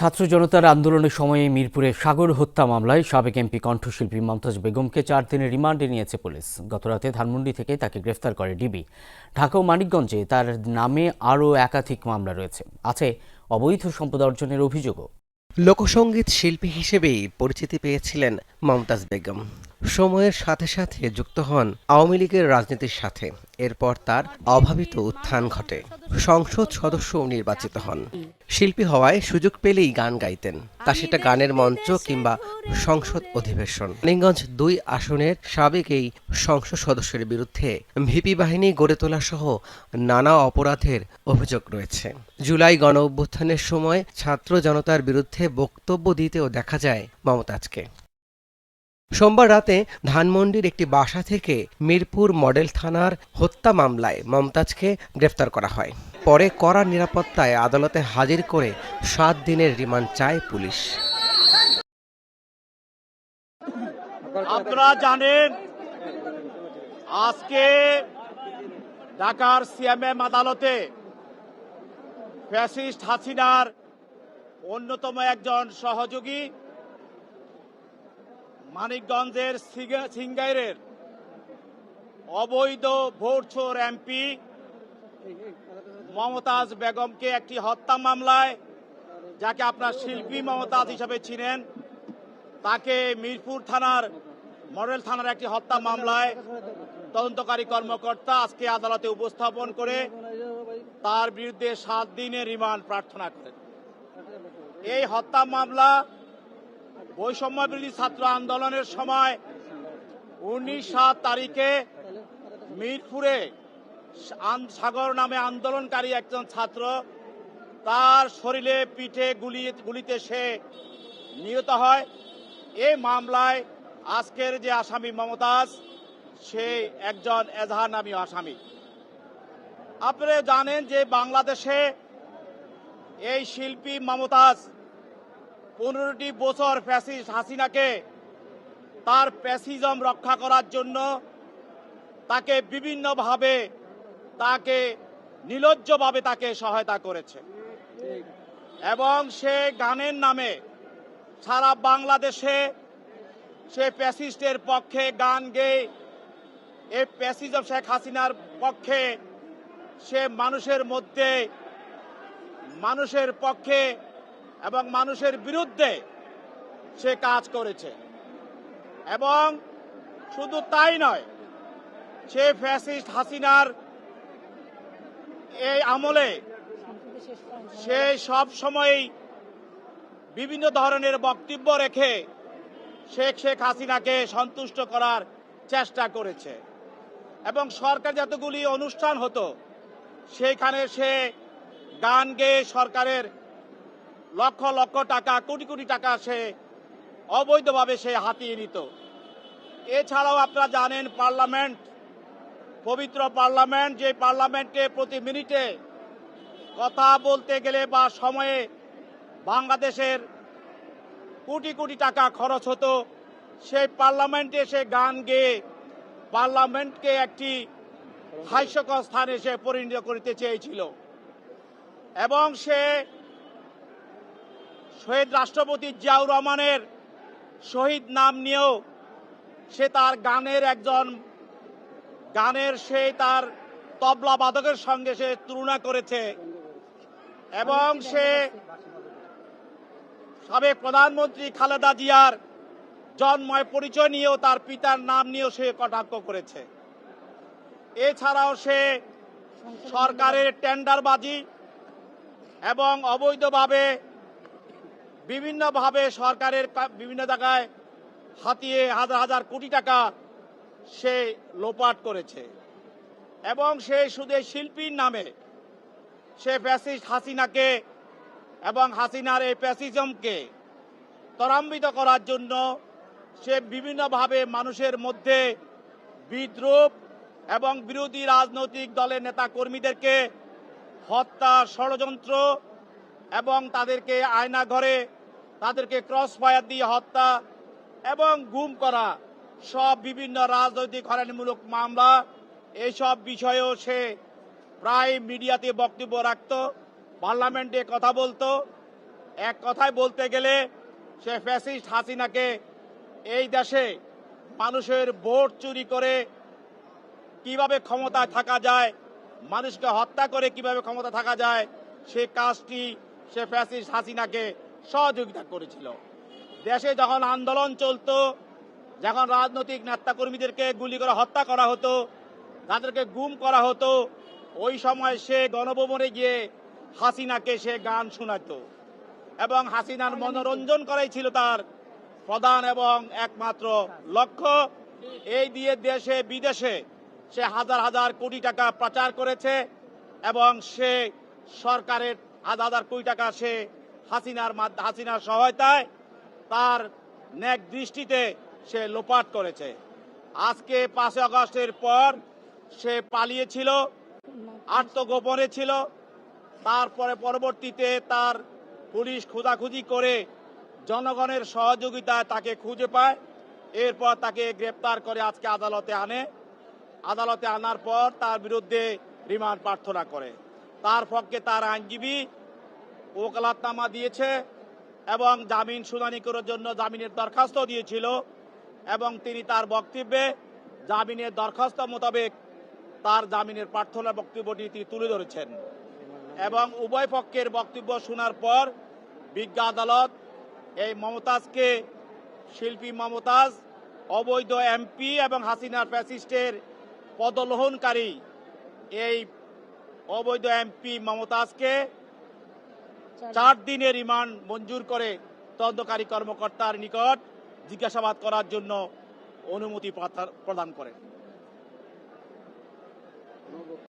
ছাত্র জনতার আন্দোলনের সময়ে মিরপুরে সাগর হত্যা মামলায় সাবেক এমপি কণ্ঠশিল্পী মমতাজ বেগমকে চার দিনের রিমান্ডে নিয়েছে পুলিশ। গতরাতে ধানমন্ডি থেকে তাকে গ্রেফতার করে ডিবি। ঢাকা ও মানিকগঞ্জে তার নামে আরও একাধিক মামলা রয়েছে। আছে অবৈধ সম্পদ অর্জনের অভিযোগও। লোকসঙ্গীত শিল্পী হিসেবেই পরিচিতি পেয়েছিলেন মমতাজ বেগম। সময়ের সাথে সাথে যুক্ত হন আওয়ামী লীগের রাজনীতির সাথে। এরপর তার অভাবিত উত্থান ঘটে। সংসদ সদস্য নির্বাচিত হন। শিল্পী হওয়ায় সুযোগ পেলেই গান গাইতেন। তা সেটা গানের মঞ্চ কিংবা সংসদ অধিবেশন। মানিকগঞ্জ দুই আসনের সাবেক এই সংসদ সদস্যের বিরুদ্ধে ভিপি বাহিনী গড়ে তোলা সহ নানা অপরাধের অভিযোগ রয়েছে। জুলাই গণ অভ্যুত্থানের সময় ছাত্র জনতার বিরুদ্ধে বক্তব্য দিতেও দেখা যায় মমতাজকে। সোমবার রাতে ধানমন্ডির একটি বাসা থেকে মিরপুর মডেল থানার হত্যা মামলায় মমতাজকে গ্রেফতার করা হয়। পরে কড়া নিরাপত্তায় আদালতে হাজির করে সাত দিনের রিমান্ড চায় পুলিশ। আপনারা জানেন, আজকে ঢাকার সিএমএম আদালতে ফ্যাসিস্ট হাসিনার অন্যতম একজন সহযোগী মানিকগঞ্জের সিঙ্গা- সিঙ্গাইরের অবৈধ ভোটছোর এমপি মমতাজ বেগমকে একটি হত্যা মামলায়, যাকে আপনার শিল্পী মমতাজ হিসাবে চিনেন, তাকে মিরপুর থানার, মডেল থানার একটি হত্যা মামলায় তদন্তকারী কর্মকর্তা আজকে আদালতে উপস্থাপন করে তার বিরুদ্ধে সাত দিনের রিমান্ড প্রার্থনা করেন। এই হত্যা মামলা বৈষম্য বিরোধী ছাত্র আন্দোলনের সময় উনিশ সাত তারিখে মিরপুরে সাগর নামে আন্দোলনকারী একজন ছাত্র, তার শরীরে পিঠে গুলি গুলিতে সে নিহত হয়। এই মামলায় আজকের যে আসামি মমতাজ, সে একজন এজাহার নামী আসামি। আপনি জানেন যে বাংলাদেশে এই শিল্পী মমতাজ পনেরোটি বছর ফ্যাসিস্ট হাসিনাকে তার প্যাসিজম রক্ষা করার জন্য তাকে বিভিন্নভাবে তাকে নিলজ্জভাবে তাকে সহায়তা করেছে। এবং সে গানের নামে সারা বাংলাদেশে সে প্যাসিস্টের পক্ষে গান গেয়ে, এই প্যাসিজম শেখ হাসিনার পক্ষে সে মানুষের মধ্যে, মানুষের পক্ষে এবং মানুষের বিরুদ্ধে সে কাজ করেছে। এবং শুধু তাই নয়, সে ফ্যাসিস্ট হাসিনার এই আমলে সে সব সময়ই বিভিন্ন ধরনের বক্তব্য রেখে শেখ শেখ হাসিনাকে সন্তুষ্ট করার চেষ্টা করেছে। এবং সরকার যতগুলি অনুষ্ঠান হতো সেখানে সে গান গেয়ে সরকারের লক্ষ লক্ষ টাকা, কোটি কোটি টাকা সে অবৈধভাবে সে হাতিয়ে নিত। এছাড়াও আপনারা জানেন, পার্লামেন্ট পবিত্র পার্লামেন্ট, যে পার্লামেন্টে প্রতি মিনিটে কথা বলতে গেলে বা সময়ে বাংলাদেশের কোটি কোটি টাকা খরচ হতো, সেই পার্লামেন্টে সে গান গেয়ে পার্লামেন্টকে একটি হাস্যকর স্থানে সে পরিণত করতে চেয়েছিল। এবং সে শহীদ রাষ্ট্রপতি জিয়াউর রহমানের শহীদ নাম নিয়েও সে তার গানের একজন গানের সে তার তবলা বাদকের সঙ্গে সে তুলনা করেছে। এবং সে সাবেক প্রধানমন্ত্রী খালেদা জিয়ার জন্ময় পরিচয় নিয়েও তার পিতার নাম নিয়েও সে কটাক্ষ করেছে। এছাড়াও সে সরকারের টেন্ডারবাজি এবং অবৈধভাবে বিভিন্নভাবে সরকারের বিভিন্ন জায়গায় হাতিয়ে হাজার হাজার কোটি টাকা সে লোপাট করেছে। এবং সে শুধু শিল্পীর নামে। সে ফ্যাসিস্ট হাসিনাকে এবং হাসিনার এই প্যাসিজমকে ত্বরান্বিত করার জন্য সে বিভিন্নভাবে মানুষের মধ্যে বিদ্রুপ এবং বিরোধী রাজনৈতিক দলের নেতা কর্মীদেরকে হত্যা, ষড়যন্ত্র এবং তাদেরকে আয়না ঘরে তাদেরকে ক্রস ফায়ার দিয়ে হত্যা এবং গুম করা সব বিভিন্ন রাজনৈতিক হয়রানিমূলক মামলা এইসব বিষয়েও সে প্রায় মিডিয়াতে বক্তব্য রাখত, পার্লামেন্টে কথা বলতো। এক কথায় বলতে গেলে সে ফ্যাসিস্ট হাসিনাকে এই দেশে মানুষের ভোট চুরি করে কীভাবে ক্ষমতায় থাকা যায়, মানুষকে হত্যা করে কীভাবে ক্ষমতা থাকা যায়, সে কাজটি সে ফ্যাসিস্ট হাসিনাকে সহযোগিতা করেছিল। দেশে যখন আন্দোলন চলতো যখন রাজনৈতিক নেতাকর্মীদেরকে গুলি করে হত্যা করা হতো, তাদেরকে গুম করা হতো, ওই সময় সে গণভবনে গিয়ে হাসিনাকে সে গান শোনাতো এবং হাসিনার মনোরঞ্জন করাই ছিল তার প্রধান এবং একমাত্র লক্ষ্য। এই দিয়ে দেশে বিদেশে সে হাজার হাজার কোটি টাকা প্রচার করেছে এবং সে সরকারের হাজার হাজার কোটি টাকা সে হাসিনার হাসিনার সহায়তায় তার ন্যাক দৃষ্টিতে সে লোপাট করেছে। আজকে পাঁচই আগস্টের পর সে পালিয়েছিল, আত্মগোপনে ছিল, তারপরে পরবর্তীতে তার পুলিশ খোঁজাখুঁজি করে জনগণের সহযোগিতায় তাকে খুঁজে পায়। এরপর তাকে গ্রেপ্তার করে আজকে আদালতে আনে। আদালতে আনার পর তার বিরুদ্ধে রিমান্ড প্রার্থনা করে। তার পক্ষে তার আইনজীবী ওকালাতনামা দিয়েছে এবং জামিন শুনানি করার জন্য জামিনের দরখাস্ত দিয়েছিল। এবং তিনি তার বক্তব্যে জামিনের দরখাস্ত মোতাবেক তার জামিনের প্রার্থনা বক্তব্যটি তিনি তুলে ধরেছেন। এবং উভয় পক্ষের বক্তব্য শোনার পর বিজ্ঞ আদালত এই মমতাজকে শিল্পী মমতাজ, অবৈধ এমপি এবং হাসিনার ফ্যাসিস্টের পদলোহনকারী এই অবৈধ এমপি মমতাজকে চার দিনের রিমান্ড মঞ্জুর করে তদন্তকারী কর্মকর্তার নিকট জিজ্ঞাসাবাদ করার জন্য অনুমতি প্রদান করে।